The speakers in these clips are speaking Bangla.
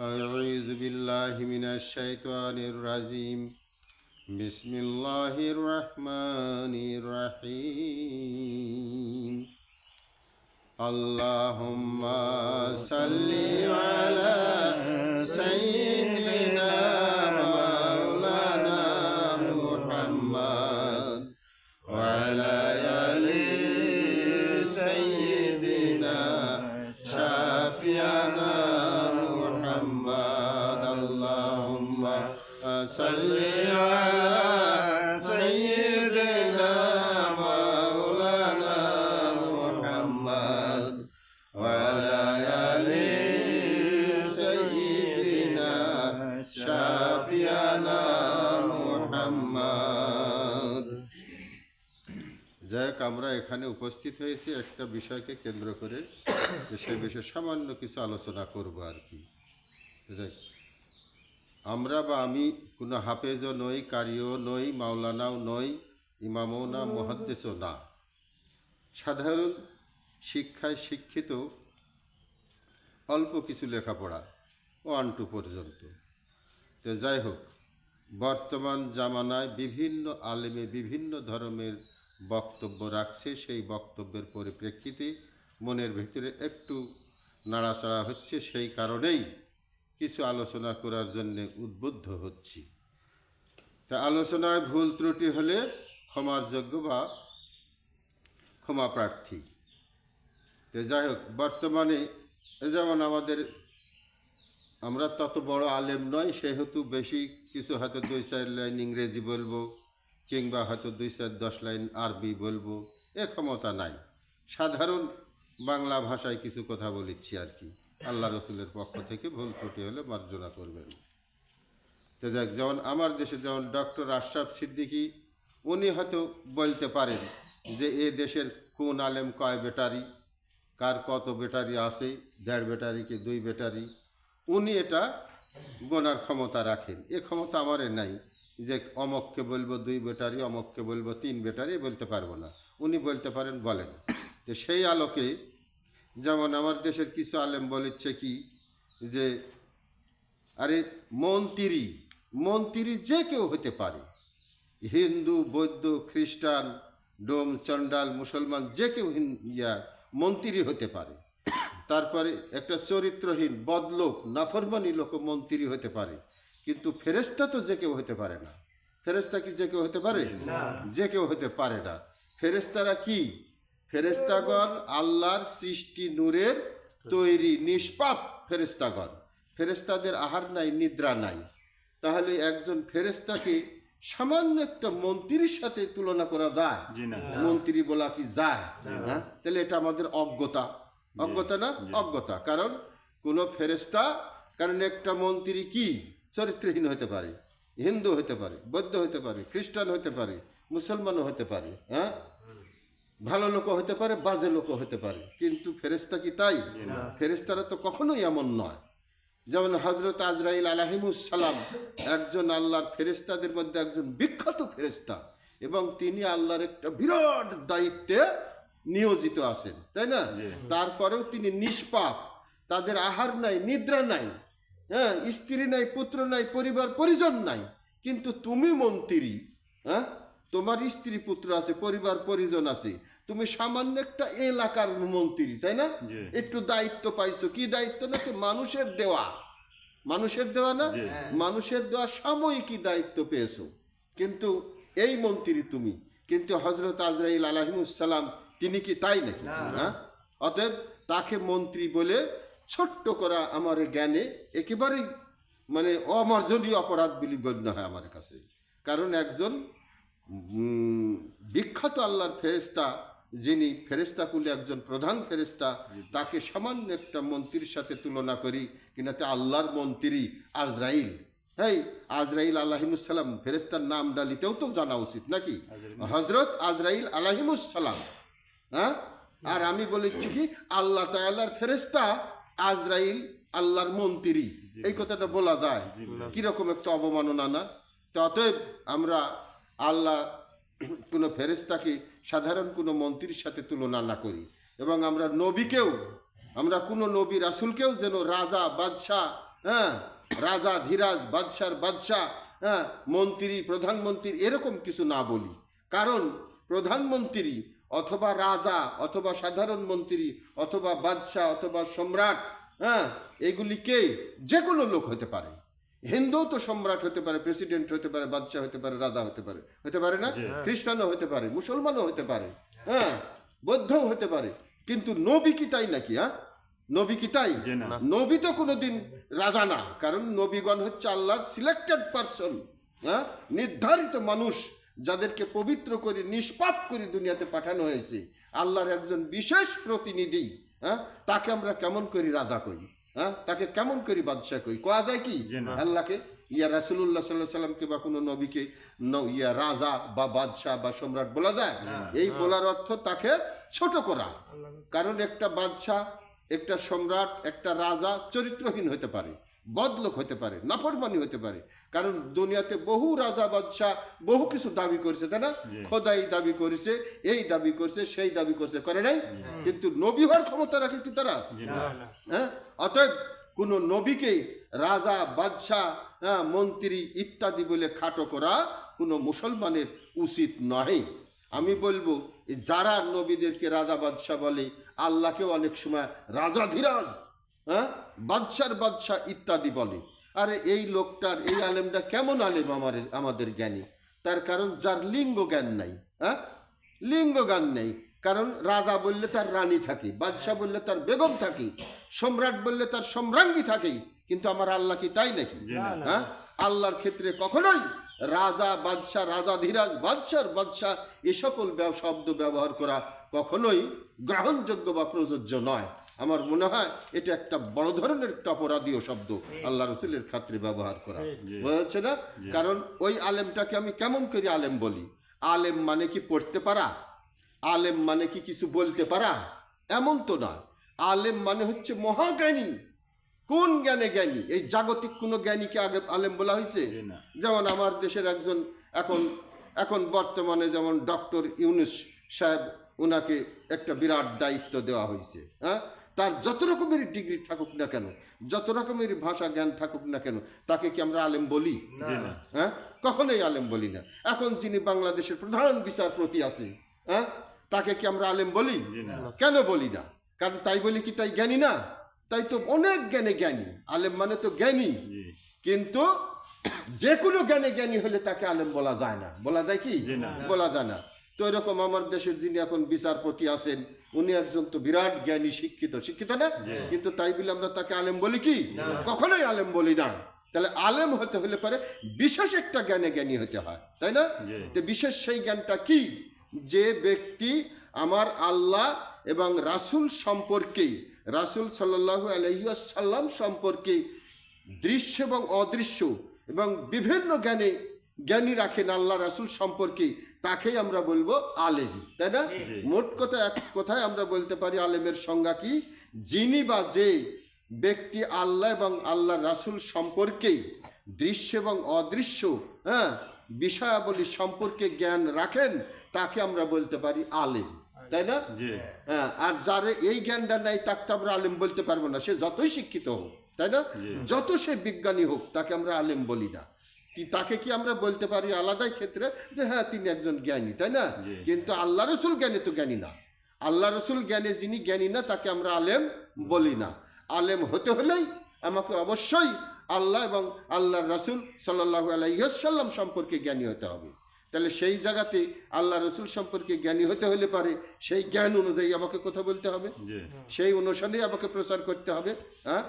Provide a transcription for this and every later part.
أعوذ بالله من الشيطان الرجيم. بسم الله الرحمن الرحيم. اللهم صل على سيدنا আমরা এখানে উপস্থিত হয়েছি একটা বিষয়কে কেন্দ্র করে সে বিষয়ে সামান্য কিছু আলোচনা করব আর কি। আমরা বা আমি কোনো হাফেজও নই, কারিও নই, মাওলানাও নই, ইমামও না মহাদ্দেশও না। সাধারণ শিক্ষায় শিক্ষিত অল্প কিছু লেখাপড়া, ওয়ান টু পর্যন্ত। তো যাই হোক, বর্তমান জামানায় বিভিন্ন আলেমে বিভিন্ন ধর্মের বক্তব্য রাখছে, সেই বক্তব্যের পরিপ্রেক্ষিতে মনের ভিতরে একটু নাড়াচাড়া হচ্ছে, সেই কারণেই কিছু আলোচনা করার জন্য উদ্বুদ্ধ হচ্ছি। তা আলোচনায় ভুল ত্রুটি হলে ক্ষমার যোগ্য বা ক্ষমা প্রার্থী। তো যাই হোক, বর্তমানে যেমন আমাদের, আমরা তত বড় আলেম নয়, সেহেতু বেশি কিছু হয়তো দুই চার লাইন ইংরেজি বলব কিংবা হয়তো দুই চার দশ লাইন আরবি বলব, এ ক্ষমতা নাই। সাধারণ বাংলা ভাষায় কিছু কথা বলেছি আর কি। আল্লাহ রসুলের পক্ষ থেকে ভুল ত্রুটি হলে মার্জনা করবেন। তো দেখ, যেমন আমার দেশে যেমন ডক্টর আশরাফ সিদ্দিকী, উনি হয়তো বলতে পারেন যে এ দেশের কোন আলেম কয় ব্যাটারি, কার কত ব্যাটারি আছে, দেড় ব্যাটারি কি দুই ব্যাটারি। উনি এটা গোনার ক্ষমতা রাখেন। এ ক্ষমতা আমারে নাই। যে অমককে বলব দুই ব্যাটারি, অমককে বলব তিন ব্যাটারি বলতে পারব না। উনি বলতে পারেন, বলেন। তো সেই আলোকে যেমন আমার দেশের কিছু আলেম বলেছে কি, যে আরে মন্ত্রী মন্ত্রী যে কেউ হতে পারে। হিন্দু, বৌদ্ধ, খ্রিস্টান, ডোম, চণ্ডাল, মুসলমান, যে কেউ ইয়া মন্ত্রী হতে পারে। তারপরে একটা চরিত্রহীন, বদলোক, নাফরমানি লোক মন্ত্রী হতে পারে। কিন্তু ফেরেস্তা তো যে কেউ হতে পারে না। ফেরেস্তা কি যে কেউ হতে পারে? যে কেউ হতে পারে না। ফেরেস্তারা কি? ফেরেস্তাগণ আল্লাহর সৃষ্টি নূরের তৈরি নিষ্পাপ ফেরেস্তাগণ ফেরেস্তাদের আহার নাই নিদ্রা নাই। তাহলে একজন ফেরেস্তাকে সামান্য একটা মন্ত্রীর সাথে তুলনা করা যায়। মন্ত্রী বলা কি যায়? হ্যাঁ? তাহলে এটা আমাদের অজ্ঞতা। অজ্ঞতা না? অজ্ঞতা। কারণ কোনো ফেরেস্তা কারণ একটা মন্ত্রী কি? চরিত্রহীন হতে পারে হিন্দু হতে পারে বৌদ্ধ হতে পারে খ্রিস্টান হতে পারে মুসলমানও হতে পারে হ্যাঁ? ভালো লোক হতে পারে বাজে লোক হতে পারে কিন্তু ফেরেস্তা কি তাই? ফেরেস্তারা তো কখনোই এমন নয়। যেমন হজরত আজরাইল আলাহিমুসালাম একজন আল্লাহর ফেরেস্তাদের মধ্যে একজন বিখ্যাত ফেরেস্তা এবং তিনি আল্লাহর একটা বিরাট দায়িত্বে নিয়োজিত আছেন তাই না? তারপরেও তিনি নিষ্পাপ তাদের আহার নাই নিদ্রা নাই। হ্যাঁ স্ত্রী নাই পুত্র নাই পরিবার পরিজন নাই। কিন্তু তুমি মন্ত্রী হ্যাঁ? তোমার স্ত্রী পুত্র আছে পরিবার পরিজন আছে। তুমি সামান্য একটা এলাকার মন্ত্রী তাই না? একটু দায়িত্ব পাইছো। কি দায়িত্ব নাকি মানুষের দেওয়া? মানুষের দেওয়া না? মানুষের দেওয়া সাময়িকই দায়িত্ব পেয়েছ। কিন্তু এই মন্ত্রী তুমি। কিন্তু হজরত আজরাইল আলহিমুসালাম তিনি কি তাই নাকি? হ্যাঁ? অতএব তাকে মন্ত্রী বলে ছোট্ট করা আমার জ্ঞানে একেবারেই মানে অমার্জনীয় অপরাধ বলে গণ্য হয় আমার কাছে। কারণ একজন বিখ্যাত আল্লাহর ফেরেস্তা যিনি ফেরেস্তাকুলে একজন প্রধান ফেরেস্তা তাকে সামান্য একটা মন্ত্রীর সাথে তুলনা করি কিনাতে আল্লাহর মন্ত্রী আজরাইল। এই আজরাইল আলাহিমুসালাম ফেরেস্তার নাম ডালিতেও তো জানা উচিত নাকি? হজরত আজরাইল আলাহিমুসালাম হ্যাঁ? আর আমি বলেছি কি আল্লাহ তাআলার ফেরেস্তা আজরাইল আল্লাহর মন্ত্রী। এই কথাটা বলা যায়। কীরকম একটা অবমাননা না? তো অতএব আমরা আল্লাহ কোনো ফেরেস্তাকে সাধারণ কোনো মন্ত্রীর সাথে তুলনা না করি। এবং আমরা নবীকেও আমরা কোনো নবী রাসুলকেও যেন রাজা বাদশাহ হ্যাঁ রাজা ধীরাজ বাদশার বাদশাহ হ্যাঁ মন্ত্রী প্রধানমন্ত্রী এরকম কিছু না বলি। কারণ প্রধানমন্ত্রী অথবা রাজা অথবা সাধারণ মন্ত্রী অথবা বাদশাহ অথবা সম্রাট হ্যাঁ এগুলি কে? যে কোনো লোক হতে পারে। হিন্দুও তো সম্রাট হতে পারে প্রেসিডেন্ট হতে পারে বাদশাহ হতে পারে রাজা হতে পারে। হতে পারে না? খ্রিস্টানও হতে পারে মুসলমানও হতে পারে হ্যাঁ বৌদ্ধও হতে পারে। কিন্তু নবী কি তাই নাকি হ্যাঁ? নবী কি তাই? নবী তো কোনোদিন রাজা না কারণ নবীগণ হচ্ছে আল্লাহর সিলেক্টেড পারসন হ্যাঁ নির্ধারিত মানুষ। যাদেরকে পবিত্র করে নিষ্পাপ করে দুনিয়াতে পাঠানো হয়েছে আল্লাহর একজন বিশেষ প্রতিনিধি হ্যাঁ তাকে আমরা কেমন করি রাজা কই হ্যাঁ তাকে কেমন করি বাদশাহ কই কোয়া যায় কি? আল্লাহকে ইয়া রাসুল্লাহ সাল্লাহ সাল্লামকে বা কোনো নবীকে ইয়া রাজা বা বাদশাহ বা সম্রাট বলা যায়? এই বলার অর্থ তাকে ছোট করা। কারণ একটা বাদশাহ একটা সম্রাট একটা রাজা চরিত্রহীন হতে পারে। বদলোক হতে পারে নাফরমানি হতে পারে। কারণ দুনিয়াতে বহু রাজা বাদশাহ বহু কিছু দাবি করেছে তাই না? খোদাই দাবি করেছে এই দাবি করছে সেই দাবি করছে করে নাই? কিন্তু নবী হওয়ার ক্ষমতা রাখে কি তারা? হ্যাঁ? অতএব কোনো নবীকে রাজা বাদশাহ হ্যাঁ, মন্ত্রী ইত্যাদি বলে খাটো করা কোনো মুসলমানের উচিত নয় আমি বলব যারা নবীদেরকে রাজা বাদশাহ বলে আল্লাহকেও অনেক সময় রাজা ধীরাজ হ্যাঁ? বাদশার বাদশাহ ইত্যাদি বলে। আরে এই লোকটার এই আলেমটা কেমন আলেম আমার আমাদের জ্ঞানী? তার কারণ যার লিঙ্গ জ্ঞান নাই হ্যাঁ? লিঙ্গ জ্ঞান নেই। কারণ রাজা বললে তার রানী থাকে বাদশাহ বললে তার বেগম থাকে সম্রাট বললে তার সম্রাঙ্গী থাকে। কিন্তু আমার আল্লাহ কি তাই নাকি? হ্যাঁ? আল্লাহর ক্ষেত্রে কখনোই রাজা বাদশাহ রাজা ধীরাজ বাদশার বাদশাহ এ সকল শব্দ ব্যবহার করা কখনোই গ্রহণযোগ্য বা প্রযোজ্য নয়। আমার মনে হয় এটা একটা বড় ধরনের একটা অপরাধীয় শব্দ আল্লাহ রসুলের ক্ষেত্রে ব্যবহার করা। বোঝা না? কারণ ওই আলেমটাকে আমি কেমন করে আলেম বলি? আলেম মানে কি পড়তে পারা? আলেম মানে কি কিছু বলতে পারা? এমন তো না। আলেম মানে হচ্ছে মহাজ্ঞানী। কোন জ্ঞানে জ্ঞানী? এই জাগতিক কোনো জ্ঞানীকে আগে আলেম বলা হয়েছে? যেমন আমার দেশের একজন এখন এখন বর্তমানে যেমন ডক্টর ইউনুস সাহেব ওনাকে একটা বিরাট দায়িত্ব দেওয়া হয়েছে হ্যাঁ? তার যত রকমের ডিগ্রি থাকুক না কেন যত রকমের ভাষা জ্ঞান থাকুক না কেন তাকে কি আমরা আলেম বলি? হ্যাঁ? কখনোই আলেম বলি না। এখন যিনি বাংলাদেশের প্রধান বিচারপতি আছে হ্যাঁ? তাকে কি আমরা আলেম বলি? কেন বলি না? কারণ তাই বলি কি তাই জ্ঞানী না? তাই তো অনেক জ্ঞানে জ্ঞানী। আলেম মানে তো জ্ঞানী। কিন্তু যে কোনো জ্ঞানে জ্ঞানী হলে তাকে আলেম বলা যায় না। বলা যায় কি? বলা যায় না। তো এরকম আমার দেশের যিনি এখন বিচারপতি আছেন উনি একজন তো বিরাট জ্ঞানী শিক্ষিত শিক্ষিত না? কিন্তু তাই বলে আমরা তাকে আলেম বলি কি? কখনোই আলেম বলি না। তাহলে আলেম হতে হলে পারে বিশেষ একটা জ্ঞানে জ্ঞানী হতে হয় তাই না? তো বিশেষ সেই জ্ঞানটা কি? যে ব্যক্তি আমার আল্লাহ এবং রাসূল সম্পর্কে রাসূল সাল্লাল্লাহু আলাইহি সাল্লাম সম্পর্কে দৃশ্য এবং অদৃশ্য এবং বিভিন্ন জ্ঞানে জ্ঞানী রাখেন আল্লাহ রাসূল সম্পর্কে তাকেই আমরা বলব আলেম তাই না? মোট কথা এক কথায় আমরা বলতে পারি আলেমের সংজ্ঞা কি? যিনি বা যে ব্যক্তি আল্লাহ এবং আল্লাহ রাসূল সম্পর্কে দৃশ্য এবং অদৃশ্য হ্যাঁ বিষয়াবলী সম্পর্কে জ্ঞান রাখেন তাকে আমরা বলতে পারি আলেম তাই না? হ্যাঁ আর যার এই জ্ঞানটা নাই তাকে তো আমরা আলেম বলতে পারব না। সে যতই শিক্ষিত হোক তাই না? যত সে বিজ্ঞানী হোক তাকে আমরা আলেম বলি না। তাকে কি আমরা বলতে পারি আলাদাই ক্ষেত্রে? যে হ্যাঁ তিনি একজন জ্ঞানী তাই না? কিন্তু আল্লাহ রসুল জ্ঞানী তো জ্ঞানী না। আল্লাহ রসুল জ্ঞানী যিনি জ্ঞানী না তাকে আমরা আলেম বলি না। আলেম হতে হলেই আমাকে অবশ্যই আল্লাহ এবং আল্লাহ রসুল সাল্লাহ আলাইসাল্লাম সম্পর্কে জ্ঞানী হতে হবে। তাহলে সেই জায়গাতে আল্লাহ রসুল সম্পর্কে জ্ঞানী হতে হলে পারে সেই জ্ঞান অনুযায়ী আমাকে কথা বলতে হবে। সেই অনুসারে আমাকে প্রচার করতে হবে হ্যাঁ?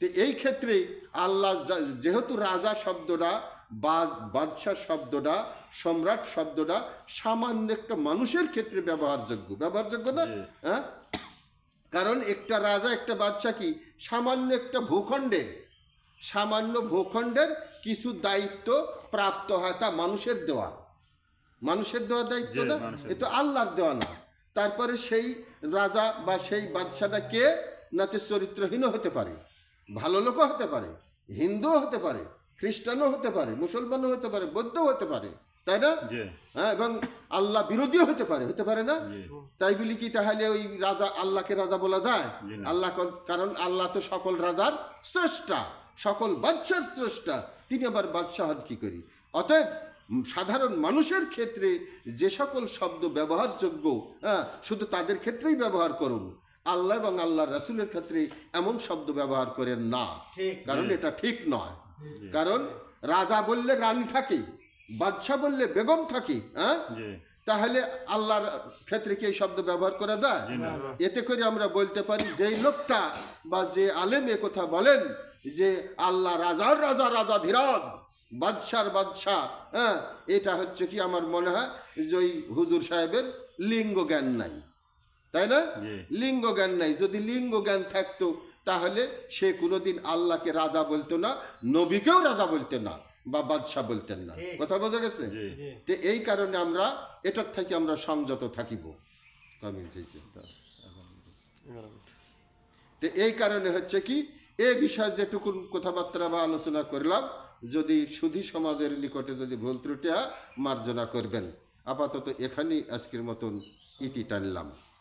তো এই ক্ষেত্রে আল্লাহ যেহেতু রাজা শব্দটা বা বাদশাহ শব্দটা সম্রাট শব্দটা সামান্য একটা মানুষের ক্ষেত্রে ব্যবহারযোগ্য। ব্যবহারযোগ্য না? হ্যাঁ? কারণ একটা রাজা একটা বাদশা কি? সামান্য একটা ভূখণ্ডের সামান্য ভূখণ্ডের কিছু দায়িত্ব প্রাপ্ত হয় তা মানুষের দেওয়া। মানুষের দেওয়া দায়িত্ব না? এ তো আল্লাহর দেওয়া না। তারপরে সেই রাজা বা সেই বাদশাটা কে? নাতে চরিত্রহীনও হতে পারে। ভালো লোকও হতে পারে। হিন্দুও হতে পারে। খ্রিস্টানও হতে পারে মুসলমানও হতে পারে বৌদ্ধও হতে পারে তাই না? হ্যাঁ এবং আল্লাহ বিরোধীও হতে পারে হতে পারে না? তাই বলি কি তাহলে ওই রাজা আল্লাহকে রাজা বলা যায়? আল্লাহ কারণ আল্লাহ তো সকল রাজার স্রষ্টা সকল বাদশার স্রষ্টা তিনি আবার বাদশাহ কি করি? অতএব সাধারণ মানুষের ক্ষেত্রে যে সকল শব্দ ব্যবহারযোগ্য হ্যাঁ শুধু তাদের ক্ষেত্রেই ব্যবহার করুন। আল্লাহ এবং আল্লাহ রাসুলের ক্ষেত্রে এমন শব্দ ব্যবহার করেন না। কারণ এটা ঠিক নয়। কারণ রাজা বললে রানী থাকে বাদশাহ বললে বেগম থাকে হ্যাঁ? তাহলে আল্লাহর ক্ষেত্রে কি এই শব্দ ব্যবহার করা যায়? এতে করে আমরা বলতে পারি যে লোকটা বা যে আলেম এ কথা বলেন যে আল্লাহ রাজার রাজা রাজা ধীরাজ বাদশার বাদশাহ হ্যাঁ? এটা হচ্ছে কি আমার মনে হয় যে ওই হুজুর সাহেবের লিঙ্গ জ্ঞান নাই। তাই না। লিঙ্গ জ্ঞান নাই। যদি লিঙ্গ জ্ঞান থাকতো তাহলে সে কোনোদিন আল্লাহকে রাজা বলতো না নবীকেও রাজা বলতেন না বা বাদশাহ বলতেন না। কথা বোঝা গেছে? তো এই কারণে আমরা এটার থেকে আমরা সংযত থাকিব। তো এই কারণে হচ্ছে কি এ বিষয়ে যেটুকু কথাবার্তা বা আলোচনা করলাম যদি সুধী সমাজের নিকটে যদি ভুল ত্রুটি হয়, মার্জনা করবেন। আপাতত এখানেই আজকের মতন ইতি টানলাম।